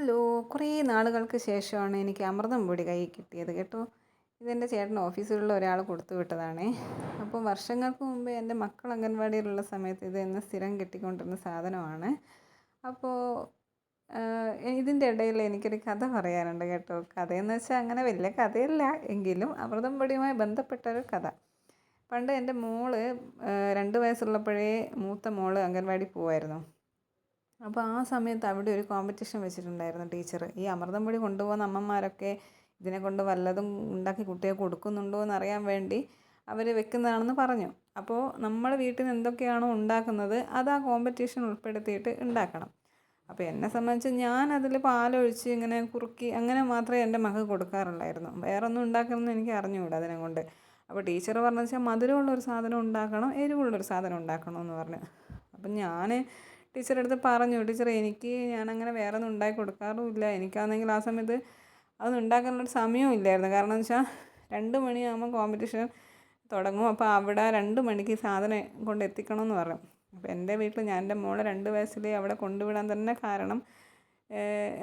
Hello കുറേ നാളുകൾക്ക് ശേഷമാണ് എനിക്ക് അമൃതം പൊടി കൈ കിട്ടിയത് കേട്ടോ. ഇതെന്റെ ചേട്ടൻ ഓഫീസിലുള്ള ഒരാൾ കൊടുത്തു വിട്ടതാണേ. അപ്പോൾ വർഷങ്ങൾക്ക് മുമ്പേ എന്റെ മക്കൾ അംഗൻവാടിയിലുള്ള സമയത്ത് ഇത് എന്നെ സ്ഥിരം കിട്ടിക്കൊണ്ടിരുന്ന സാധനമാണ്. അപ്പോൾ ഇതിന്റെ ഇടയിൽ എനിക്കൊരു കഥ പറയാനുണ്ട് കേട്ടോ. കഥയെന്ന് വെച്ചാൽ അങ്ങനെ വലിയ കഥയല്ല എങ്കിലും അമൃതം പൊടിയുമായി ബന്ധപ്പെട്ട ഒരു കഥ. പണ്ട് എന്റെ മോൾ രണ്ട് വയസ്സുള്ളപ്പോഴേ മൂത്ത മോൾ അംഗൻവാടി പോവായിരുന്നു. അപ്പോൾ ആ സമയത്ത് അവിടെ ഒരു കോമ്പറ്റീഷൻ വെച്ചിട്ടുണ്ടായിരുന്നു ടീച്ചർ ഈ അമൃതം പൊടി കൊണ്ടുപോകുന്ന അമ്മമാരൊക്കെ ഇതിനെ കൊണ്ട് വല്ലതും ഉണ്ടാക്കി കുട്ടിയെ കൊടുക്കുന്നുണ്ടോ എന്നറിയാൻ വേണ്ടി അവർ വെക്കുന്നതാണെന്ന് പറഞ്ഞു. അപ്പോൾ നമ്മൾ വീട്ടിൽ നിന്ന് എന്തൊക്കെയാണോ ഉണ്ടാക്കുന്നത് അത് ആ കോമ്പറ്റീഷൻ ഉൾപ്പെടുത്തിയിട്ട് ഉണ്ടാക്കണം. അപ്പോൾ എന്നെ സംബന്ധിച്ച് ഞാൻ അതിൽ പാലൊഴിച്ച് ഇങ്ങനെ കുറുക്കി അങ്ങനെ മാത്രമേ എന്റെ മകൾ കൊടുക്കാറുണ്ടായിരുന്നു. വേറെ ഒന്നും ഉണ്ടാക്കണമെന്ന് എനിക്ക് അറിഞ്ഞുകൂടാ അതിനെ കൊണ്ട്. അപ്പോൾ ടീച്ചർ പറഞ്ഞു വെച്ചാൽ മധുരമുള്ളൊരു സാധനം ഉണ്ടാക്കണം എരിവുള്ളൊരു സാധനം ഉണ്ടാക്കണം എന്ന് പറഞ്ഞു. അപ്പം ഞാൻ ടീച്ചറുടെ അടുത്ത് പറഞ്ഞു ടീച്ചർ എനിക്ക് ഞാനങ്ങനെ വേറെ ഒന്നും ഉണ്ടാക്കി കൊടുക്കാറുമില്ല. എനിക്കാണെങ്കിൽ ആ സമയത്ത് അതൊന്നും ഉണ്ടാക്കാനുള്ളൊരു സമയവും ഇല്ലായിരുന്നു. കാരണം എന്ന് വെച്ചാൽ രണ്ട് മണിയാകുമ്പോൾ കോമ്പറ്റീഷൻ തുടങ്ങും. അപ്പോൾ അവിടെ രണ്ട് മണിക്ക് സാധനം കൊണ്ട് എത്തിക്കണമെന്ന് പറയും അപ്പോൾ എന്റെ വീട്ടിൽ ഞാൻ എന്റെ മോളെ രണ്ട് വയസ്സിൽ അവിടെ കൊണ്ടുവിടാൻ തന്നെ കാരണം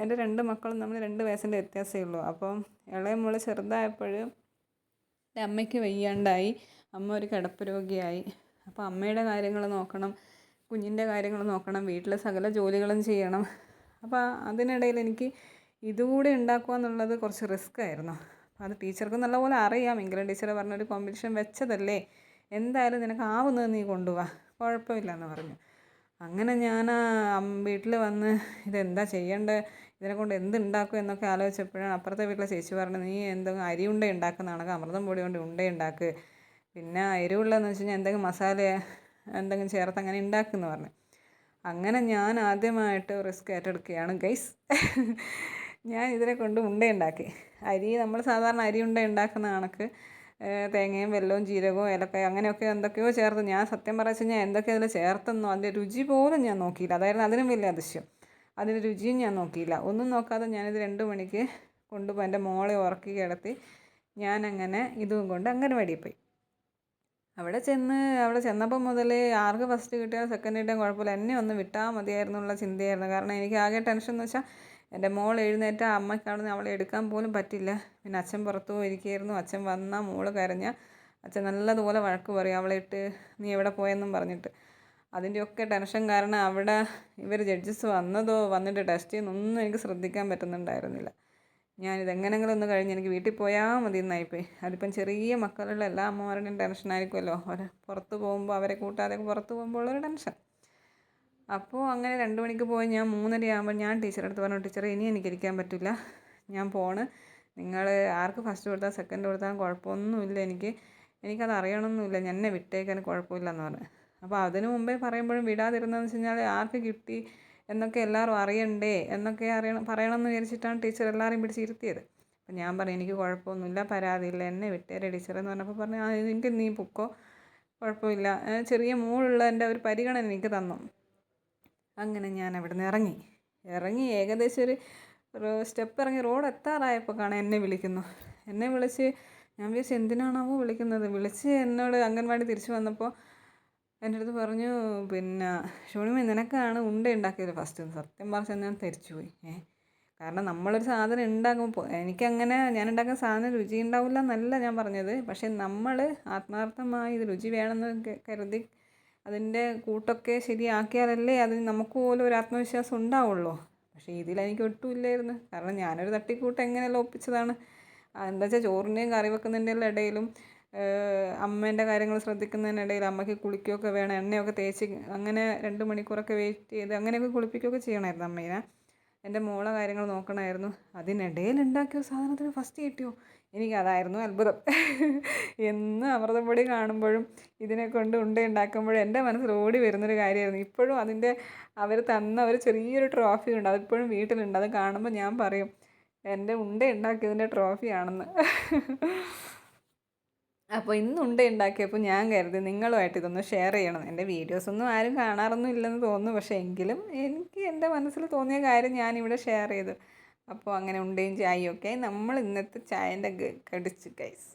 എന്റെ രണ്ട് മക്കളും തമ്മിൽ രണ്ട് വയസ്സിന്റെ വ്യത്യാസമേ ഉള്ളൂ. അപ്പോൾ ഇളയ മോൾ ചെറുതായപ്പോൾ എന്റെ അമ്മയ്ക്ക് വയ്യാണ്ടായി. അമ്മ ഒരു കിടപ്പ് രോഗിയായി. അപ്പോൾ അമ്മയുടെ കാര്യങ്ങൾ നോക്കണം. കുഞ്ഞിന്റെ കാര്യങ്ങൾ നോക്കണം വീട്ടിലെ സകല ജോലികളും ചെയ്യണം. അപ്പോൾ അതിനിടയിൽ എനിക്ക് ഇതുകൂടി ഉണ്ടാക്കുക എന്നുള്ളത് കുറച്ച് റിസ്ക് ആയിരുന്നു. അപ്പോൾ അത് ടീച്ചർക്ക് നല്ലപോലെ അറിയാം. എങ്കിലും ടീച്ചർ പറഞ്ഞൊരു കോമ്പറ്റീഷൻ വെച്ചതല്ലേ? എന്തായാലും നിനക്ക് ആവുന്നത് നീ കൊണ്ടുപോവാ കുഴപ്പമില്ല എന്ന് പറഞ്ഞു. അങ്ങനെ ഞാൻ വീട്ടിൽ വന്ന് ഇതെന്താ ചെയ്യേണ്ടത് ഇതിനെ കൊണ്ട് എന്ത് ഉണ്ടാക്കും എന്നൊക്കെ ആലോചിച്ചപ്പോഴാണ് അപ്പുറത്തെ വീട്ടിലെ ചേച്ചി പറഞ്ഞു നീ എന്തെങ്കിലും അരി ഉണ്ട ഉണ്ടാക്കുന്നതാണ് അമൃതം പൊടി കൊണ്ട് ഉണ്ട ഉണ്ടാക്ക്. പിന്നെ എരിവുള്ളതെന്ന് വെച്ച് കഴിഞ്ഞാൽ എന്തെങ്കിലും മസാല എന്തെങ്കിലും ചേർത്ത് അങ്ങനെ ഉണ്ടാക്കുമെന്ന് പറഞ്ഞു. അങ്ങനെ ഞാൻ ആദ്യമായിട്ട് റിസ്ക് ഏറ്റെടുക്കുകയാണ് ഗൈസ് ഞാൻ ഇതിനെ കൊണ്ട് ഉണ്ട ഉണ്ടാക്കി. അരി നമ്മൾ സാധാരണ അരി ഉണ്ട ഉണ്ടാക്കുന്ന കണക്ക് തേങ്ങയും വെല്ലവും ജീരകവും ഏലക്കായ അങ്ങനെയൊക്കെ എന്തൊക്കെയോ ചേർത്ത് ഞാൻ സത്യം പറഞ്ഞു ഞാൻ എന്തൊക്കെ അതിൽ ചേർത്തെന്നോ അതിന്റെ രുചി പോലും ഞാൻ നോക്കിയില്ല. അതായിരുന്നു അതിനും വലിയ അതിശയം. അതിന്റെ രുചിയും ഞാൻ നോക്കിയില്ല. ഒന്നും നോക്കാതെ ഞാനിത് രണ്ട് മണിക്ക് കൊണ്ടുപോയി എന്റെ മോളെ ഉറക്കി കിടത്തി ഞാനങ്ങനെ ഇതും കൊണ്ട് അംഗൻവാടിയിൽ പോയി. അവിടെ ചെന്ന് അവിടെ ചെന്നപ്പോൾ മുതൽ ആർക്ക് ഫസ്റ്റ് കിട്ടിയാലും സെക്കൻഡ് കിട്ടിയാൽ കുഴപ്പമില്ല. എന്നെ ഒന്ന് വിട്ടാൽ മതിയായിരുന്നു എന്നുള്ള ചിന്തയായിരുന്നു. കാരണം എനിക്ക് ആകെ ടെൻഷൻ എന്ന് വെച്ചാൽ എന്റെ മോൾ എഴുന്നേറ്റ അമ്മയ്ക്കാണെന്ന് അവളെ എടുക്കാൻ പോലും പറ്റില്ല. പിന്നെ അച്ഛൻ പുറത്തു പോയിരിക്കുകയായിരുന്നു. അച്ഛൻ വന്നാൽ മോൾ കരഞ്ഞ അച്ഛൻ നല്ലതുപോലെ വഴക്ക് പറയും. അവളെ ഇട്ട് നീ എവിടെ പോയെന്നും പറഞ്ഞിട്ട്. അതിന്റെയൊക്കെ ടെൻഷൻ കാരണം അവിടെ ഇവർ ജഡ്ജസ് വന്നതോ വന്നിട്ട് ടെസ്റ്റ് ചെയ്യുന്നൊന്നും എനിക്ക് ശ്രദ്ധിക്കാൻ പറ്റുന്നുണ്ടായിരുന്നില്ല. ഞാനിത് എങ്ങനെങ്കിലും ഒന്ന് കഴിഞ്ഞ് എനിക്ക് വീട്ടിൽ പോയാൽ മതി എന്നായിപ്പോയി. അതിപ്പം ചെറിയ മക്കളുള്ള എല്ലാ അമ്മമാരുടെയും ടെൻഷനായിരിക്കുമല്ലോ അവർ പുറത്ത് പോകുമ്പോൾ അവരെ കൂട്ടാതെ പുറത്ത് പോകുമ്പോൾ ഉള്ളൊരു ടെൻഷൻ. അപ്പോൾ അങ്ങനെ രണ്ട് മണിക്ക് പോയി ഞാൻ മൂന്നര ആകുമ്പോൾ ഞാൻ ടീച്ചറെ അടുത്ത് പറഞ്ഞു ടീച്ചറെ ഇനി എനിക്ക് ഇരിക്കാൻ പറ്റില്ല. ഞാൻ പോണ്. നിങ്ങൾ ആർക്ക് ഫസ്റ്റ് കൊടുത്താൽ സെക്കൻഡ് കൊടുത്താൽ കുഴപ്പമൊന്നുമില്ല എനിക്ക്. എനിക്കത് അറിയണമെന്നില്ല എന്നെ വിട്ടേക്കാൻ കുഴപ്പമില്ല എന്ന് പറഞ്ഞു. അപ്പോൾ അതിന് മുമ്പേ പറയുമ്പോഴും വിടാതിരുന്നതെന്ന് വെച്ച് കഴിഞ്ഞാൽ ആർക്ക് കിട്ടി? എന്നൊക്കെ എല്ലാവരും അറിയണ്ടേ? എന്നൊക്കെ അറിയണം പറയണമെന്ന് വിചാരിച്ചിട്ടാണ് ടീച്ചർ എല്ലാവരെയും പിടിച്ചിരുത്തിയത്. അപ്പം ഞാൻ പറഞ്ഞു എനിക്ക് കുഴപ്പമൊന്നുമില്ല പരാതിയില്ല എന്നെ വിട്ടേരെ ടീച്ചറെന്ന് പറഞ്ഞപ്പോൾ പറഞ്ഞു ആ എനിക്ക് നീ പൊക്കോ കുഴപ്പമില്ല. ചെറിയ മൂളുള്ള എന്റെ ഒരു പരിഗണന എനിക്ക് തന്നു. അങ്ങനെ ഞാൻ അവിടെ നിന്ന് ഇറങ്ങി. ഇറങ്ങി ഏകദേശം ഒരു സ്റ്റെപ്പ് ഇറങ്ങി റോഡ് എത്താറായപ്പോൾ കാണാൻ എന്നെ വിളിക്കുന്നു. എന്നെ വിളിച്ച് ഞാൻ വിചാരിച്ചു എന്തിനാണാവോ വിളിക്കുന്നത്? വിളിച്ച് എന്നോട് അംഗൻവാടി തിരിച്ചു വന്നപ്പോൾ എന്റെ അടുത്ത് പറഞ്ഞു പിന്നെ ഷോണിമ നിനക്കാണ് ഉണ്ട ഉണ്ടാക്കിയത് ഫസ്റ്റ് സത്യം പറഞ്ഞാൽ ഞാൻ പോയി. ഏ കാരണം നമ്മളൊരു സാധനം ഉണ്ടാക്കുമ്പോൾ എനിക്കങ്ങനെ ഞാൻ ഉണ്ടാക്കുന്ന സാധനം രുചി ഉണ്ടാവില്ല എന്നല്ല ഞാൻ പറഞ്ഞത്. പക്ഷേ നമ്മൾ ആത്മാർത്ഥമായി ഇത് രുചി വേണമെന്ന് കരുതി അതിന്റെ കൂട്ടൊക്കെ ശരിയാക്കിയാലല്ലേ അതിന് നമുക്ക് പോലും ഒരു ആത്മവിശ്വാസം ഉണ്ടാവുള്ളൂ. പക്ഷേ ഇതിലെനിക്ക് ഒട്ടും ഇല്ലായിരുന്നു. കാരണം ഞാനൊരു തട്ടിക്കൂട്ട് എങ്ങനെയല്ല ഒപ്പിച്ചതാണ്. എന്താ വെച്ചാൽ ചോറിന്റെയും കറി വെക്കുന്നതിന്റെ ഇടയിലും അമ്മേന്റെ കാര്യങ്ങൾ ശ്രദ്ധിക്കുന്നതിനിടയിൽ അമ്മയ്ക്ക് കുളിക്കുകയൊക്കെ വേണം എണ്ണയൊക്കെ തേച്ച് അങ്ങനെ രണ്ട് മണിക്കൂറൊക്കെ വെയിറ്റ് ചെയ്ത് അങ്ങനെയൊക്കെ കുളിപ്പിക്കുകയൊക്കെ ചെയ്യണമായിരുന്നു അമ്മേനെ. എന്റെ മോളെ കാര്യങ്ങൾ നോക്കണമായിരുന്നു. അതിനിടയിൽ ഉണ്ടാക്കിയ സാധനത്തിന് ഫസ്റ്റ് കിട്ടിയോ? എനിക്കതായിരുന്നു അത്ഭുതം. എന്ന് അമൃതപ്പൊടി കാണുമ്പോഴും ഇതിനെ കൊണ്ട് ഉണ്ട ഉണ്ടാക്കുമ്പോഴും എന്റെ മനസ്സിൽ ഓടി വരുന്നൊരു കാര്യമായിരുന്നു. ഇപ്പോഴും അതിന്റെ അവർ തന്ന ഒരു ചെറിയൊരു ട്രോഫി ഉണ്ട്. അതിപ്പോഴും വീട്ടിലുണ്ട്. അത് കാണുമ്പോൾ ഞാൻ പറയും എന്റെ ഉണ്ട ഉണ്ടാക്കിയതിന്റെ ട്രോഫിയാണെന്ന് അപ്പോൾ ഇന്നുണ്ട് ഉണ്ട ഉണ്ടാക്കിയപ്പോൾ ഞാൻ കരുതി നിങ്ങളുമായിട്ട് ഇതൊന്ന് ഷെയർ ചെയ്യണം. എന്റെ വീഡിയോസൊന്നും ആരും കാണാറൊന്നും ഇല്ലെന്ന് തോന്നുന്നു. പക്ഷേ എങ്കിലും എനിക്ക് എന്റെ മനസ്സിൽ തോന്നിയ കാര്യം ഞാനിവിടെ ഷെയർ ചെയ്തു. അപ്പോൾ അങ്ങനെ ഉണ്ടയും ചായയും ഒക്കെ. നമ്മൾ ഇന്നത്തെ ചായന്റെ കടിച്ച് കൈസ്